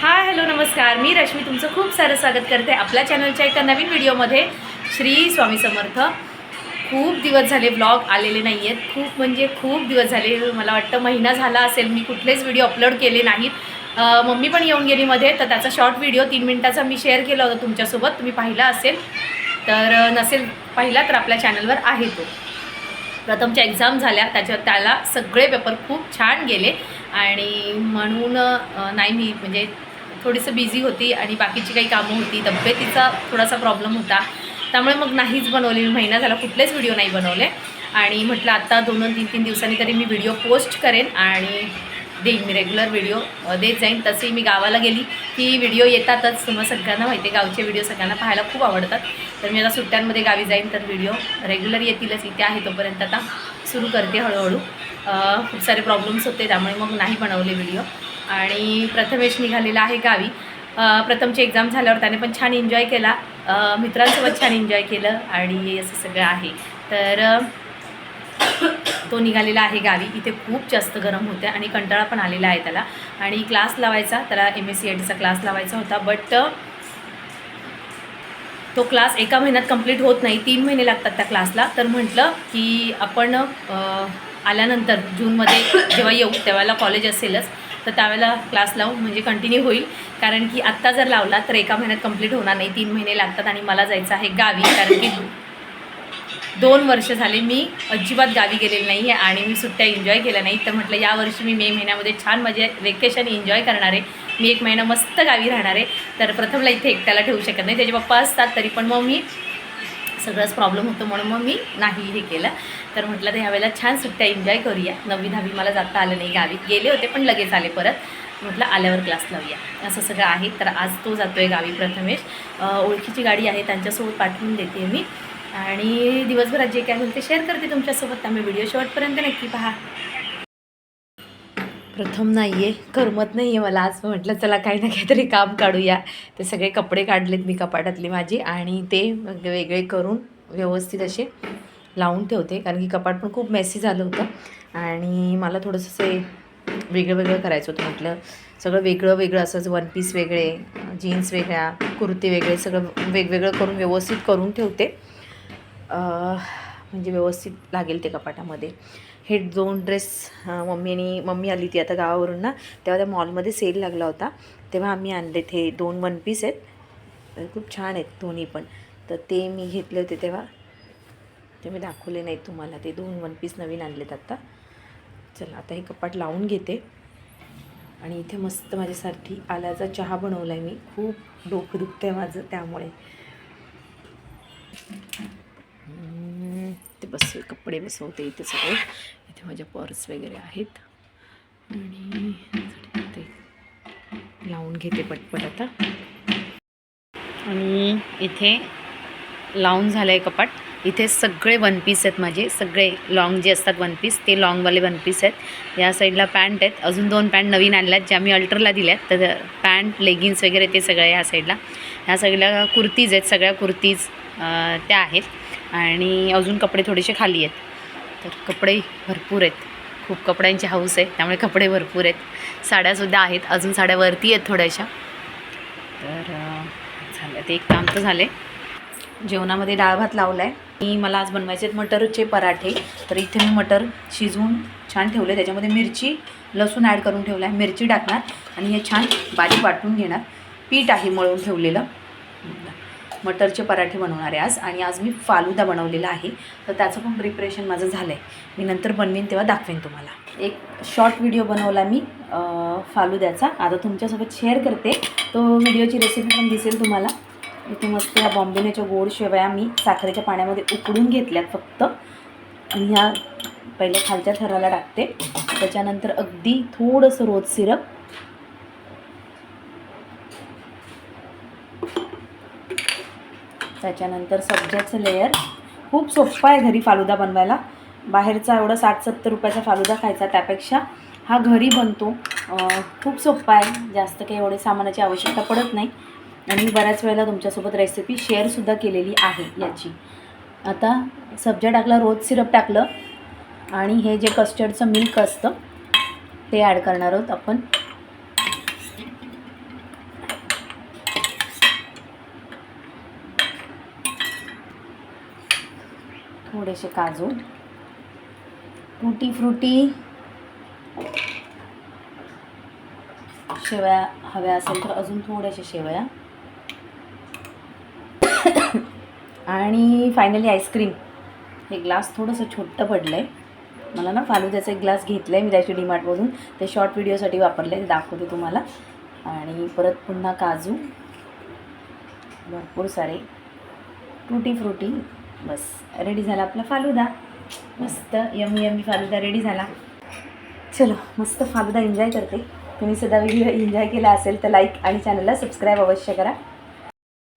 Hi hello नमस्कार. मी रश्मी तुमचं खूप सारं स्वागत करते आपल्या चॅनलच्या एका नवीन व्हिडिओमध्ये. श्री स्वामी समर्थ. खूप दिवस झाले ब्लॉग आलेले नाही आहेत खूप म्हणजे खूप दिवस झाले. मला वाटतं महिना झाला असेल. मी कुठलेच व्हिडिओ अपलोड केले नाहीत. मम्मी पण येऊन गेली मध्ये तर त्याचा शॉर्ट व्हिडिओ तीन मिनटाचा मी शेअर केला होता तुमच्यासोबत. तुम्ही पाहिला असेल. तर नसेल पाहिला तर आपल्या चॅनलवर आहे तो. प्रथमच्या एक्झाम झाल्या. त्याच्या त्याला सगळे पेपर खूप छान गेले. आणि म्हणून नाही मी म्हणजे थोडीसं बिझी होती आणि बाकीची काही कामं होती तब्येतीचा थोडासा प्रॉब्लेम होता. त्यामुळे मग नाहीच बनवले. महिना झाला कुठलेच व्हिडिओ नाही बनवले. आणि म्हटलं आता दोन दोन तीन तीन दिवसांनी तरी मी व्हिडिओ पोस्ट करेन आणि देईन. मी रेग्युलर व्हिडिओ देत जाईन. तसे मी गावाला गेली की व्हिडिओ येतातच. तुम्हाला सगळ्यांना माहिती आहे गावचे व्हिडिओ सगळ्यांना पाहायला खूप आवडतात. तर मी आता सुट्ट्यांमध्ये गावी जाईन तर व्हिडिओ रेग्युलर येतीलच. इथे आहे तोपर्यंत आता सुरू करते हळूहळू. खूप सारे प्रॉब्लेम्स होते त्यामुळे मग नाही बनवले व्हिडिओ आणि प्रथमेश निघालेला आहे गावी. प्रथमची एक्झाम झाल्यावर त्याने पण छान एन्जॉय केला. मित्रांसोबत छान एन्जॉय केलं आणि असं सगळं आहे. तर तो निघालेला आहे गावी. इथे खूप जास्त गरम होते आणि कंटाळा पण आलेला आहे त्याला. आणि क्लास लावायचा त्याला एम एस सी आय टीचा क्लास लावायचा होता. बट तो क्लास एका महिन्यात कंप्लीट होत नाही. तीन महिने लागतात त्या क्लासला तर म्हटलं की आपण आल्यानंतर जूनमध्ये जेव्हा येऊ तेव्हाला कॉलेज असेलच. तर त्यावेळेला क्लास लावून म्हणजे कंटिन्यू होईल. कारण की आत्ता जर लावला तर एका महिन्यात कंप्लीट होणार नाही. तीन महिने लागतात आणि मला जायचं आहे गावी. कारण की दोन वर्ष झाले मी अजिबात गावी गेलेली नाही आहे आणि मी सुट्ट्या एन्जॉय केल्या नाही तर म्हटलं यावर्षी मी मे महिन्यामध्ये छान माझे वेकेशन एन्जॉय करणार आहे. मी एक महिना मस्त गावी राहणार आहे. तर प्रथमला इथे एकट्याला ठेवू शकत नाही. त्याचे पप्पा असतात तरी पण मग मी सगळंच प्रॉब्लेम होतो म्हणून मग मी नाही हे केलं. तर म्हटलं तर ह्यावेळेला छान सुट्ट्या एन्जॉय करूया. नववी दहावी मला जाता आलं नाही गावी. गेले होते पण लगेच आले परत. म्हटलं आल्यावर क्लास लावूया. असं सगळं आहे. तर आज तो जातो आहे गावी प्रथमेश. ओळखीची गाडी आहे त्यांच्यासोबत पाठवून देते मी. आणि दिवसभरात जे काय होईल ते शेअर करते तुमच्यासोबत. त्यामुळे व्हिडिओ शेवटपर्यंत नक्की पहा. प्रथम नाही आहे करमत नाही आहे मला आज. म्हटलं चला काही ना काहीतरी काम काढूया. ते सगळे कपडे काढलेत मी कपाटातली माझी आणि ते वेगळे करून व्यवस्थित असे लावून ठेवते कारण की कपाट पण खूप मेसी झालं होतं. आणि मला थोडंसं असे वेगळं वेगळं करायचं होतं. म्हटलं सगळं वेगळं वेगळं असंच वन पीस वेगळे जीन्स वेगळ्या कुर्ती वेगळे सगळं वेगवेगळं करून व्यवस्थित करून ठेवते. म्हणजे व्यवस्थित लागेल ते कपाटामध्ये. हे दोन ड्रेस मम्मीनी मम्मी आली ती आता गावावरून ना तेव्हा त्या मॉलमध्ये सेल लागला होता. तेव्हा आम्ही आणले ते दोन वन पीस आहेत. खूप छान आहेत दोन्ही पण. तर ते मी घेतले होते तेव्हा. ते मी दाखवले नाहीत तुम्हाला. ते दोन वन पीस नवीन आणलेत आता. चला आता हे कपाट लावून घेते. आणि इथे मस्त माझ्यासाठी आल्याचा चहा बनवला आहे मी. खूप डोकं दुखतं आहे माझं त्यामुळे. ते बस कपडे बसवते इथे सगळे. इथे माझ्या पर्स वगैरे आहेत. आणि ते लावून घेते पटपट आता. आणि इथे लावून झालं आहे कपाट. इथे सगळे वन पीस आहेत माझे. सगळे लॉंग जे असतात वन पीस ते लॉंगवाले वन पीस आहेत. या साईडला पॅन्ट आहेत. अजून दोन पॅन्ट नवीन आणल्यात ज्या मी अल्टरला दिल्यात. तर पॅन्ट लेगिन्स वगैरे ते सगळं ह्या साईडला ह्या साईडला कुर्तीज आहेत. सगळ्या कुर्तीज त्या आहेत. आणि अजून कपडे थोडेसे खाली आहेत. तर कपडे भरपूर आहेत. खूप कपड्यांची हाऊस आहे. त्यामुळे कपडे भरपूर आहेत. साड्यासुद्धा आहेत. अजून साड्या वरती आहेत थोड्याशा. तर झालं. ते एक काम तर झाले जेवणामध्ये डाळ भात लावला आहे मी मला आज बनवायचे आहेत मटरचे पराठे. तर इथे मी मटर शिजवून छान ठेवले. त्याच्यामध्ये मिरची लसूण ॲड करून ठेवला आहे मिरची टाकणार आणि हे छान बारीक वाटून घेणार. पीठ आहे मळून ठेवलेलं. मटरचे पराठे बनवणार आहे आज. आणि आज मी फालुदा बनवलेला आहे. तर त्याचं पण प्रिपरेशन माझं झालं आहे मी नंतर बनवीन तेव्हा दाखवेन तुम्हाला. एक शॉर्ट व्हिडिओ बनवला मी फालुद्याचा. आता तुमच्यासोबत शेअर करते. तो व्हिडिओची रेसिपी पण दिसेल तुम्हाला. इथे मस्त या बॉम्बिनेच्या गोड शेवया मी साखरेच्या पाण्यामध्ये उकडून घेतल्यात फक्त. आणि ह्या पहिल्या खालच्या थराला टाकते. त्याच्यानंतर अगदी थोडंसं रोज सिरप. त्याच्यानंतर सब्जाचं लेयर खूप सोप्पा आहे घरी फालुदा बनवायला. बाहेरचा एवढा साठ सत्तर रुपयाचा फालुदा खायचा त्यापेक्षा. हा घरी बनतो. खूप सोप्पा आहे. जास्त काही एवढे सामानाची आवश्यकता पडत नाही. आणि मी बऱ्याच वेळेला तुमच्यासोबत रेसिपी शेअरसुद्धा केलेली आहे याची. आता सब्जा टाकला रोज सिरप टाकलं आणि हे जे कस्टर्डचं मिल्क असतं ते ॲड करणार आहोत आपण. थोडेसे काजू. टुटी फ्रुटी शेवया हव्या असेल तर अजून थोड्याशा शेवया. आणि फायनली आईस्क्रीम हे ग्लास थोडंसं छोटं पडलं आहे मला ना फालुद्याचा एक ग्लास घेतला आहे मी त्याची डीमार्टमधून ते शॉर्ट व्हिडिओसाठी वापरले ते दाखवते तुम्हाला. आणि परत पुन्हा काजू. भरपूर सारे. टुटी फ्रुटी बस. रेडी झाला आपला फालुदा. मस्त यमी यमी फालुदा रेडी झाला. चलो मस्त फालुदा एन्जॉय करते. तुम्ही सुद्धा व्हिडिओ एन्जॉय केला असेल तर लाईक आणि चॅनलला सबस्क्राईब अवश्य करा.